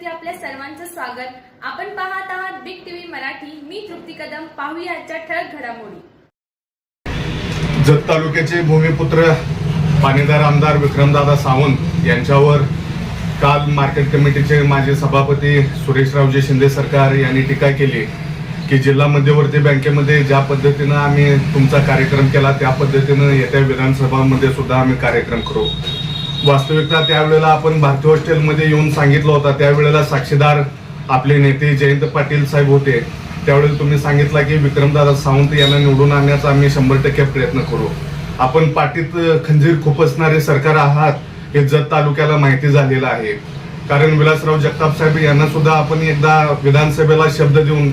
मध्ये आपल्या सर्वांचं स्वागत. आपण पाहत आहात बिग टीव्ही मराठी. मी तृप्ती कदम. पाहूया आजच्या ठळक घडामोडी. जत तालुक्याचे भूमिपुत्र पाणीदार आमदार विक्रमदादा सावंत यांच्यावर काल मार्केट कमिटीचे माजी सभापती सुरेशरावजी शिंदे सरकार यांनी टीका केली की जिल्हा मध्यवर्ती बँकेमध्ये ज्या पद्धतीनं आम्ही तुमचा कार्यक्रम केला त्या पद्धतीनं येत्या विधानसभामध्ये सुद्धा आम्ही कार्यक्रम करू. वास्तविकता त्यावेळेला आपण भारती हॉस्टेलमध्ये येऊन सांगितलं होता. त्यावेळेला साक्षीदार आपले नेते जयंत पाटील साहेब होते. त्यावेळेला तुम्ही सांगितलं की विक्रमदादा सावंत यांना निवडून आणण्याचा आम्ही शंभर टक्के प्रयत्न करू. आपण पाठीत खंजीर खुपसणारे सरकार आहात हे जत तालुक्याला माहिती झालेलं आहे. कारण विलासराव जगताप साहेब यांना सुद्धा आपण एकदा विधानसभेला शब्द देऊन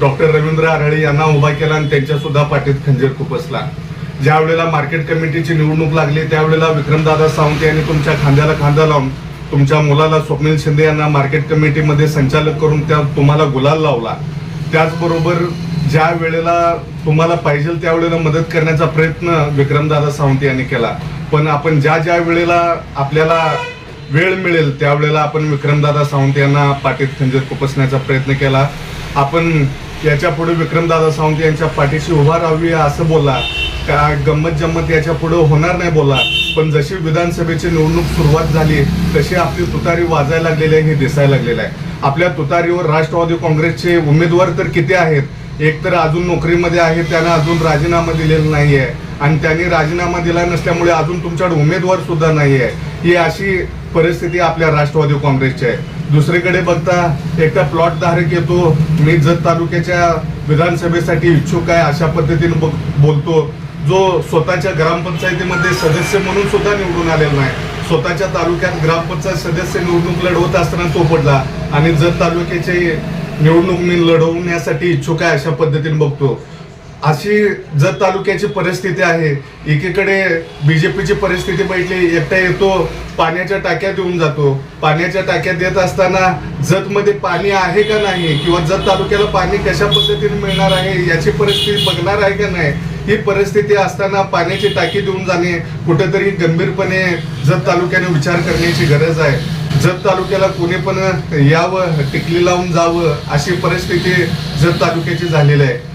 डॉक्टर रवींद्र आराळे यांना उभा केला आणि त्यांच्या सुद्धा पाठीत खंजीर खुपसला ज्या वेळेला मार्केट कमिटीची निवडणूक लागली त्यावेळेला विक्रमदादा सावंत यांनी तुमच्या खांद्याला खांदा लावून तुमच्या मुलाला स्वप्नील शिंदे यांना मार्केट कमिटीमध्ये संचालक करून त्या तुम्हाला गुलाल लावला. त्याचबरोबर ज्या वेळेला तुम्हाला पाहिजे त्यावेळेला मदत करण्याचा प्रयत्न विक्रमदादा सावंत यांनी केला. पण आपण ज्या ज्या वेळेला आपल्याला वेळ मिळेल त्यावेळेला आपण विक्रमदादा सावंत यांना पाठीत खंजीर खुपसण्याचा प्रयत्न केला. आपण याच्यापुढे विक्रमदादा सावंत यांच्या पाठीशी उभा राहावी असं बोला. का गंमत जम्मत याच्यापुढे होणार नाही बोला. पण जशी विधानसभेची निवडणूक सुरुवात झाली तशी आपली तुतारी वाजायला लागलेली आहे हे दिसायला लागलेलं आहे. आपल्या तुतारीवर राष्ट्रवादी काँग्रेसचे उमेदवार तर किती आहेत? एक तर अजून नोकरीमध्ये आहे त्यांना अजून राजीनामा दिलेला नाही आहे आणि त्यांनी राजीनामा दिला नसल्यामुळे अजून तुमच्याकडे उमेदवार सुद्धा आहे ही अशी परिस्थिती आपल्या राष्ट्रवादी काँग्रेसची आहे. दुसरीकडे बघता एकटा प्लॉट धारक येतो. मी जत तालुक्याच्या विधानसभेसाठी इच्छुक आहे अशा पद्धतीने बग- बोलतो. जो स्वतःच्या ग्रामपंचायतीमध्ये सदस्य म्हणून सुद्धा निवडून आलेला नाही. स्वतःच्या तालुक्यात ग्रामपंचायत सदस्य निवडणूक लढवत असताना तो पडला. आणि जत तालुक्याचे निवडणूक मी लढवण्यासाठी इच्छुक आहे अशा पद्धतीने बघतो. अशी जत तालुक्याची परिस्थिती आहे. एकीकडे बीजेपीची परिस्थिती बघितली एकटा येतो पाण्याच्या टाक्यात येऊन जातो. पाण्याच्या टाक्यात येत असताना जतमध्ये पाणी आहे का नाही? किंवा जत तालुक्याला पाणी कशा पद्धतीने मिळणार आहे? याची परिस्थिती बघणार आहे का नाही? ही परिस्थिती असताना पाण्याची टाकी देऊन जाणे कुठेतरी गंभीरपणे जत तालुक्याने विचार करण्याची गरज आहे. जत तालुक्याला कोणी पण यावं टिकली लावून जावं अशी परिस्थिती जत तालुक्याची झालेली आहे.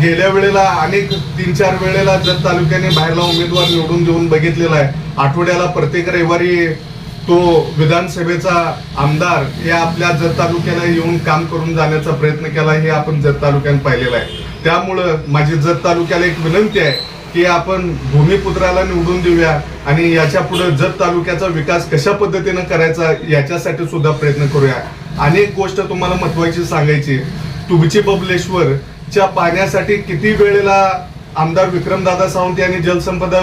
गेल्या वेळेला अनेक तीन चार वेळेला जत तालुक्याने बाहेरला उमेदवार निवडून देऊन बघितलेला आहे. आठवड्याला प्रत्येक रविवारी तो विधानसभेचा आमदार या आपल्या जत तालुक्याला येऊन काम करून जाण्याचा प्रयत्न केला हे आपण जत तालुक्यात पाहिलेलं आहे. त्यामुळं माझी जत तालुक्याला एक विनंती आहे की आपण भूमिपुत्राला निवडून देऊया आणि याच्यापुढे जत तालुक्याचा विकास कशा पद्धतीनं करायचा याच्यासाठी सुद्धा प्रयत्न करूया. अनेक गोष्ट तुम्हाला महत्वाची सांगायची तुमची बबलेश्वर च्या पाण्यासाठी किती वेळेला आमदार विक्रमदादा सावंत यांनी जलसंपदा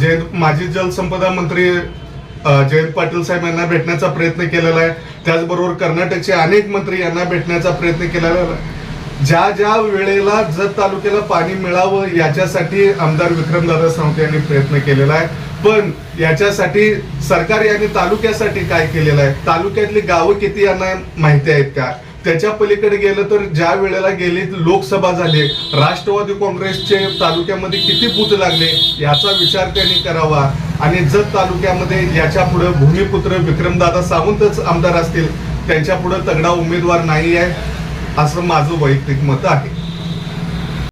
जयंत माजी जलसंपदा मंत्री जयंत पाटील साहेब यांना भेटण्याचा प्रयत्न केलेला आहे. त्याचबरोबर कर्नाटकचे अनेक मंत्री यांना भेटण्याचा प्रयत्न केलेला आहे. ज्या ज्या वेळेला जत तालुक्याला पाणी मिळावं याच्यासाठी आमदार विक्रमदादा सावंत यांनी प्रयत्न केलेला आहे. पण याच्यासाठी सरकार यांनी तालुक्यासाठी काय केलेलं आहे? तालुक्यातली गावं किती यांना माहिती आहेत का? त्याच्या पलीकडे गेलं तर ज्या वेळेला गेली लोकसभा झाली राष्ट्रवादी काँग्रेसचे तालुक्यामध्ये किती बूथ लागले याचा विचार त्यांनी करावा. आणि जत तालुक्यामध्ये याच्यापुढे भूमिपुत्र विक्रमदादा सावंतच आमदार असतील त्यांच्या पुढे तगडा उमेदवार नाही आहे असं माझं वैयक्तिक मत आहे.